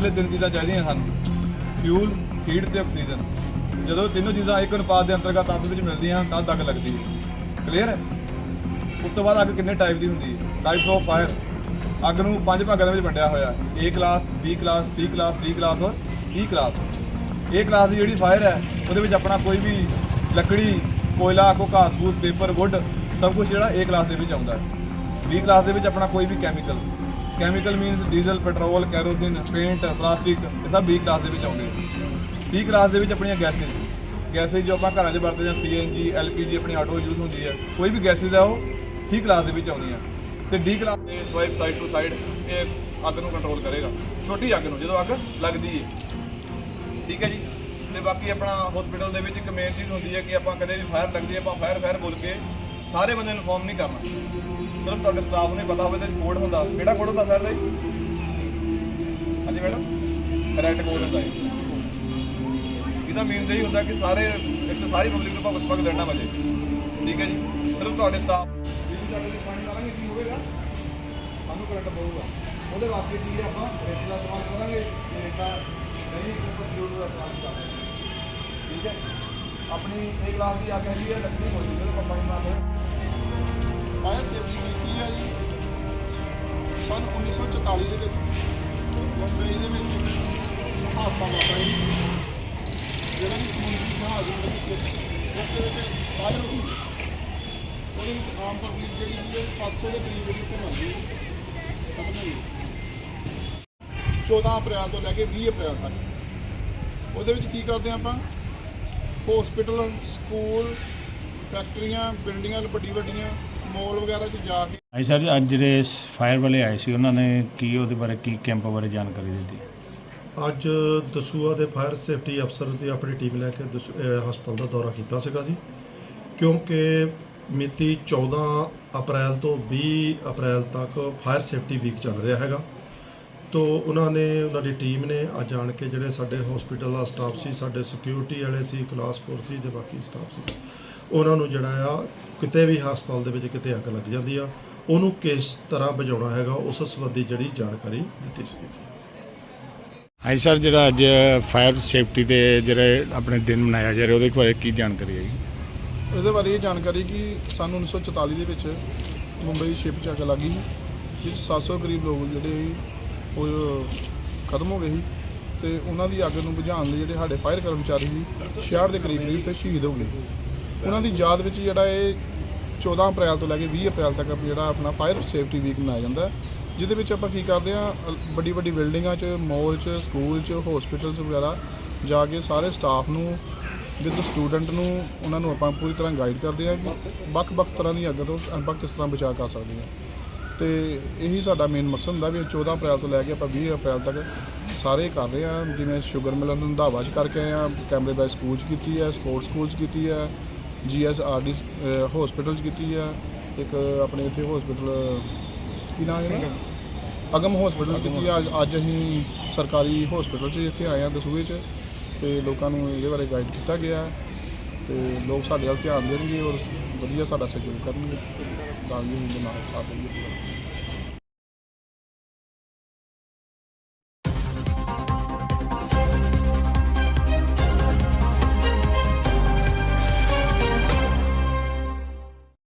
ਅੰਦਰਲੇ ਤਿੰਨ ਚੀਜ਼ਾਂ ਚਾਹੀਦੀਆਂ ਸਾਨੂੰ ਫਿਊਲ ਹੀਟ ਤੇ ਆਕਸੀਜਨ ਜਦੋਂ ਤਿੰਨੋਂ ਚੀਜ਼ਾਂ ਇੱਕ ਅਨੁਪਾਤ ਦੇ ਅੰਤਰਗਤ ਆਪਸ ਵਿੱਚ ਮਿਲਦੀਆਂ ਤਾਂ ਅੱਗ ਲੱਗਦੀ ਹੈ। ਕਲੀਅਰ ਹੈ? ਉਸ ਤੋਂ ਬਾਅਦ ਅੱਗ ਕਿੰਨੇ ਟਾਈਪ ਦੀ ਹੁੰਦੀ ਹੈ? ਟਾਈਪਸ ਆਫ ਫਾਇਰ ਅੱਗ ਨੂੰ ਪੰਜ ਭਾਗਾਂ ਦੇ ਵਿੱਚ ਵੰਡਿਆ ਹੋਇਆ ਹੈ। A class B class C class D class ਔਰ E ਕਲਾਸ A ਕਲਾਸ ਦੀ ਜਿਹੜੀ ਫਾਇਰ ਹੈ, ਉਹਦੇ ਵਿੱਚ ਆਪਣਾ ਕੋਈ ਵੀ ਲੱਕੜੀ, ਕੋਇਲਾ ਕੋ ਘਾਸ ਫੂਸ ਪੇਪਰ ਵੁੱਡ ਸਭ ਕੁਝ ਜਿਹੜਾ A ਕਲਾਸ ਦੇ ਵਿੱਚ ਆਉਂਦਾ ਹੈ। B ਕਲਾਸ ਦੇ ਵਿੱਚ ਆਪਣਾ ਕੋਈ ਵੀ chemical chemical means diesel petrol kerosene paint plastic ਇਹ ਸਭ ਬੀ ਕਲਾਸ ਦੇ ਵਿੱਚ ਆਉਂਦੇ ਆ। C ਕਲਾਸ ਦੇ ਵਿੱਚ ਆਪਣੀਆਂ ਗੈਸਿਸ ਗੈਸਿਸ ਜੋ ਆਪਾਂ ਘਰਾਂ 'ਚ ਵਰਤਦੇ ਹਾਂ CNG LPG ਆਪਣੀ ਆਟੋ ਯੂਜ਼ ਹੁੰਦੀ ਹੈ ਕੋਈ ਵੀ ਗੈਸਿਸ ਆ, ਉਹ ਸੀ ਕਲਾਸ ਦੇ ਵਿੱਚ ਆਉਂਦੀਆਂ। ਤੇ ਡੀ ਕਲਾਸ ਦੇ ਸਵਾਈਪ ਸਾਈਡ ਟੂ ਸਾਈਡ ਇਹ ਅੱਗ ਨੂੰ ਕੰਟਰੋਲ ਕਰੇਗਾ। ਛੋਟੀ ਅੱਗ ਨੂੰ, ਜਦੋਂ ਅੱਗ ਲੱਗਦੀ ਹੈ ਠੀਕ ਹੈ ਜੀ? ਤੇ ਬਾਕੀ ਆਪਣਾ ਹਸਪੀਟਲ ਦੇ ਵਿੱਚ ਇੱਕ ਮੇਨ ਚੀਜ਼ ਹੁੰਦੀ ਹੈ ਕਿ ਆਪਾਂ ਕਦੇ ਵੀ ਫਾਇਰ ਲੱਗਦੀ ਹੈ ਆਪਾਂ ਫਾਇਰ ਫਾਇਰ ਬੋਲ ਕੇ ਸਾਰੇ ਬੰਦੇ ਨੂੰ ਇਨਫੋਰਮ ਨਹੀਂ ਕਰਨਾ। ਸਿਰਫ ਤੁਹਾਡੇ ਸਟਾਫ ਨੂੰ ਹੀ ਪਤਾ ਹੋਵੇ ਤੇ ਕੋਡ ਹੁੰਦਾ। ਕਿਹੜਾ ਕੋਡ ਹੁੰਦਾ ਫਾਇਰ ਦਾ? ਜੀ ਹਾਂਜੀ ਮੈਡਮ ਕਰੈਕਟ ਕੋਡ ਹੁੰਦਾ ਹੈ ਇਹਦਾ ਮੀਨਸ ਇਹ ਹੁੰਦਾ ਕਿ ਸਾਰੇ, ਇੱਕ ਸਾਰੀ ਪਬਲਿਕ ਨੂੰ ਭਗਤ ਭਗਤ ਲੜਨਾ ਵਜੇ। ਠੀਕ ਹੈ ਜੀ? ਸਿਰਫ ਤੁਹਾਡੇ ਸਟਾਫ ਜਿਹੜੀ ਸਾਡੇ ਪਾਣੀ ਲਾਵਾਂਗੇ, ਕੀ ਹੋਵੇਗਾ? ਸਾਨੂੰ ਕਰੰਟ ਪਊਗਾ। ਉਹਦੇ ਵਾਸਤੇ ਕੀ ਆਪਾਂ? ਰੇਤ ਦਾ ਇਸਤੇਮਾਲ ਕਰਾਂਗੇ। ਰੇਤਾ ਨਹੀਂ ਉੱਪਰ ਜੋੜ ਦਾ ਇਸਤੇਮਾਲ ਕਰਾਂਗੇ ਠੀਕ ਹੈ? ਆਪਣੀ ਇਹ ਕਲਾਸ ਦੀ ਆ ਕਹਿੰਦੀ ਹੈ, ਲੱਕੜੀ ਹੋਈ, ਜਦੋਂ ਆਪਾਂ ਪਾਣੀ ਮਾਰਦੇ ਫਾਇਰ ਸੇਫਟੀ ਕੀਤੀ ਹੈ ਜੀ? ਸਨ 1944 ਦੇ ਵਿੱਚ। ਬੰਬਈ ਦੇ ਵਿੱਚ ਹਾਦਸਾ ਵਾਪਰਿਆ ਜੀ। ਜਿਹੜਾ ਕਿ ਸਮੁੰਦਰੀ ਜਹਾਜ਼ ਦੇ ਵਿੱਚ ਉਸ ਵਿੱਚ ਫਾਇਰ ਹੋਈ ਉਹਦੇ ਵਿੱਚ ਆਮ ਪਬਲਿਕ ਜਿਹੜੀ ਸੀ ਉਹ 700 ਦੇ ਕਰੀਬ ਜਿਹੜੀ ਉੱਤੇ ਮਰ ਗਈ 14 ਅਪ੍ਰੈਲ ਤੋਂ ਲੈ ਕੇ 20 ਅਪ੍ਰੈਲ ਤੱਕ। ਉਹਦੇ ਵਿੱਚ ਕੀ ਕਰਦੇ ਹਾਂ ਆਪਾਂ? ਹਸਪੀਟਲ ਸਕੂਲ ਫੈਕਟਰੀਆਂ ਬਿਲਡਿੰਗਾਂ ਵੱਡੀ ਵੱਡੀਆਂ ਮਾਲ ਵਗੈਰਾ 'ਚ ਜਾ ਕੇ ਹਾਂਜੀ ਸਰ ਅੱਜ ਜਿਹੜੇ ਫਾਇਰ ਵਾਲੇ ਆਏ ਸੀ ਉਹਨਾਂ ਨੇ ਕੀ ਉਹਦੇ ਬਾਰੇ ਕੀ ਕੈਂਪ ਬਾਰੇ ਜਾਣਕਾਰੀ ਦਿੱਤੀ? ਅੱਜ ਦਸੂਆ ਦੇ ਫਾਇਰ ਸੇਫਟੀ ਅਫਸਰ ਦੀ ਆਪਣੀ ਟੀਮ ਲੈ ਕੇ ਦਸੂ- ਅਹ ਹਸਪਤਾਲ ਦਾ ਦੌਰਾ ਕੀਤਾ ਸੀਗਾ ਜੀ। ਕਿਉਂਕਿ ਮਿਤੀ 14 ਅਪ੍ਰੈਲ ਤੋਂ 20 ਅਪ੍ਰੈਲ ਤੱਕ ਫਾਇਰ ਸੇਫਟੀ ਵੀਕ ਚੱਲ ਰਿਹਾ ਹੈਗਾ। ਤੋਂ ਉਹਨਾਂ ਨੇ ਉਹਨਾਂ ਦੀ ਟੀਮ ਨੇ ਅੱਜ ਆਣ ਕੇ ਜਿਹੜੇ ਸਾਡੇ ਹਸਪੀਟਲ ਦਾ ਸਟਾਫ ਸੀ ਸਾਡੇ ਸਿਕਿਉਰਿਟੀ ਵਾਲੇ ਸੀ ਕਲਾਸ ਫੋਰ ਸੀ ਤੇ ਬਾਕੀ ਸਟਾਫ ਸੀ। ਉਹਨਾਂ ਨੂੰ ਜਿਹੜਾ ਆ ਕਿਤੇ ਵੀ ਹਸਪਤਾਲ ਦੇ ਵਿੱਚ ਕਿਤੇ ਅੱਗ ਲੱਗ ਜਾਂਦੀ ਆ ਉਹਨੂੰ ਕਿਸ ਤਰ੍ਹਾਂ ਬਚਾਉਣਾ ਹੈਗਾ ਉਸ ਸੰਬੰਧੀ ਜਿਹੜੀ ਜਾਣਕਾਰੀ ਦਿੱਤੀ ਸੀ। ਜੀ ਹਾਂਜੀ ਸਰ ਜਿਹੜਾ ਅੱਜ ਫਾਇਰ ਸੇਫਟੀ ਦੇ ਜਿਹੜੇ ਆਪਣੇ ਦਿਨ ਮਨਾਇਆ ਜਾ ਰਿਹਾ ਉਹਦੇ ਬਾਰੇ ਕੀ ਜਾਣਕਾਰੀ ਹੈ ਜੀ? ਇਹਦੇ ਬਾਰੇ ਇਹ ਜਾਣਕਾਰੀ ਕਿ ਸਨ 1944 ਦੇ ਵਿੱਚ ਮੁੰਬਈ ਸ਼ਿਪ 'ਚ ਅੱਗ ਲੱਗੀ ਸੀ ਜਿਸ 'ਚ 700 ਕਰੀਬ ਲੋਕ ਜਿਹੜੇ ਉਹ ਖਤਮ ਹੋ ਗਏ ਸੀ ਤੇ ਉਹਨਾਂ ਦੀ ਅੱਗ ਨੂੰ ਬੁਝਾਉਣ ਲਈ ਜਿਹੜੇ ਸਾਡੇ ਫਾਇਰ ਕਰਮਚਾਰੀ ਸੀ 66 ਦੇ ਕਰੀਬ ਤੇ ਸ਼ਹੀਦ ਹੋ ਗਏ ਉਹਨਾਂ ਦੀ ਯਾਦ ਵਿੱਚ ਜਿਹੜਾ ਇਹ 14 ਅਪ੍ਰੈਲ ਤੋਂ ਲੈ ਕੇ 20 ਅਪ੍ਰੈਲ ਤੱਕ ਜਿਹੜਾ ਆਪਣਾ ਫਾਇਰ ਸੇਫਟੀ ਵੀਕ ਮਨਾਇਆ ਜਾਂਦਾ ਜਿਹਦੇ ਵਿੱਚ ਆਪਾਂ ਕੀ ਕਰਦੇ ਆ ਵੱਡੀ ਵੱਡੀ ਬਿਲਡਿੰਗਾਂ 'ਚ ਮੋਲ 'ਚ ਸਕੂਲ 'ਚ ਹਸਪੀਟਲਸ ਵਗੈਰਾ ਜਾ ਕੇ ਸਾਰੇ ਸਟਾਫ ਨੂੰ ਵਿਦ ਸਟੂਡੈਂਟ ਨੂੰ ਉਹਨਾਂ ਨੂੰ ਆਪਾਂ ਪੂਰੀ ਤਰ੍ਹਾਂ ਗਾਈਡ ਕਰਦੇ ਆ ਕਿ ਵੱਖ-ਵੱਖ ਤਰ੍ਹਾਂ ਦੀ ਅੱਗ ਤੋਂ ਆਪਾਂ ਕਿਸ ਤਰ੍ਹਾਂ ਬਚਾਅ ਕਰ ਸਕਦੇ ਹਾਂ। ਤੇ ਇਹੀ ਸਾਡਾ ਮੇਨ ਮਕਸਦ ਹੁੰਦਾ ਵੀ 14 ਅਪ੍ਰੈਲ ਤੋਂ ਲੈ ਕੇ ਆਪਾਂ 20 ਅਪ੍ਰੈਲ ਤੱਕ ਸਾਰੇ ਕਰ ਰਹੇ ਆ ਜਿਵੇਂ ਸ਼ੂਗਰ ਮਿਲਨ ਨੂੰ ਰੰਧਾਵਾ 'ਚ ਕਰਕੇ ਆਏ ਆ ਕੈਮਰੇ ਬਾਈ ਸਕੂਲ 'ਚ ਕੀਤੀ ਹੈ ਸਪੋਰਟਸ ਸਕੂਲ 'ਚ ਕੀਤੀ ਹੈ ਜੀਐਸਆਰਡੀ ਹਸਪੀਟਲ 'ਚ ਕੀਤੀ ਹੈ ਇੱਕ ਆਪਣੇ ਇੱਥੇ ਹਸਪੀਟਲ ਕੀ ਨਾਮ ਹੈ ਇਹਦਾ? ਅਗਮ ਹਸਪੀਟਲ 'ਚ ਕੀਤੀ ਹੈ ਅੱਜ ਅੱਜ ਅਸੀਂ ਸਰਕਾਰੀ ਹਸਪੀਟਲ 'ਚ ਇੱਥੇ ਆਏ ਆ ਦਸੂਏ 'ਚ। ਤੇ ਲੋਕਾਂ ਨੂੰ ਇਹਦੇ ਬਾਰੇ ਗਾਈਡ ਕੀਤਾ ਗਿਆ। ਹੈ ਤੇ ਲੋਕ ਸਾਡੇ ਵੱਲ ਧਿਆਨ ਦੇਣਗੇ ਔਰ ਵਧੀਆ ਸਾਡਾ ਸਹਿਯੋਗ ਕਰਨਗੇ। ਤਾਂ ਕਿ ਇਹਦੇ ਨਾਲ ਸਾਥ ਦੇਈਏ